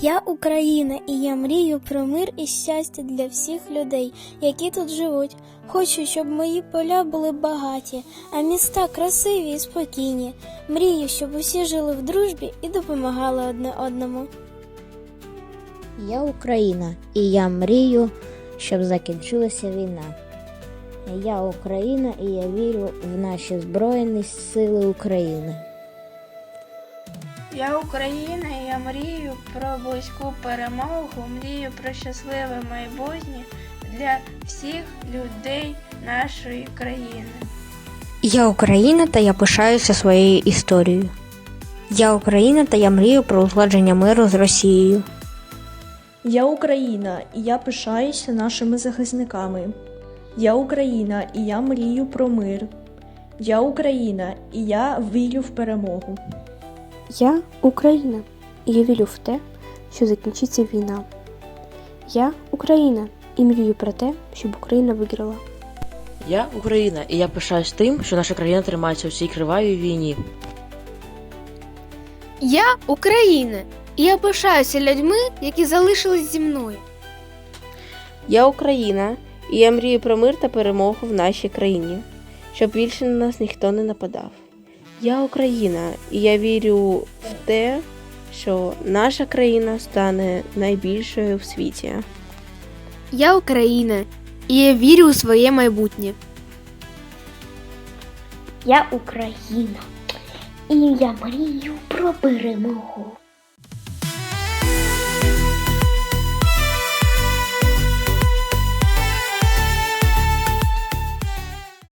Я Україна, і я мрію про мир і щастя для всіх людей, які тут живуть. Хочу, щоб мої поля були багаті, а міста красиві і спокійні. Мрію, щоб усі жили в дружбі і допомагали одне одному. Я Україна, і я мрію, щоб закінчилася війна. Я Україна, і я вірю в наші Збройні Сили України. Я Україна, і я мрію про близьку перемогу, мрію про щасливе майбутнє для всіх людей нашої країни. Я Україна та я пишаюся своєю історією. Я Україна та я мрію про узгодження миру з Росією. Я Україна, і я пишаюся нашими захисниками. Я Україна, і я мрію про мир. Я Україна, і я вірю в перемогу. Я Україна, і я вірю в те, що закінчиться війна. Я Україна і мрію про те, щоб Україна виграла. Я Україна, і я пишаюсь тим, що наша країна тримається у цій кривавій війні. Я Україна, і я пишаюся людьми, які залишились зі мною. Я Україна, і я мрію про мир та перемогу в нашій країні, щоб більше на нас ніхто не нападав. Я Україна, і я вірю в те, що наша країна стане найбільшою в світі. Я Україна, і я вірю у своє майбутнє. Я Україна, і я мрію про перемогу.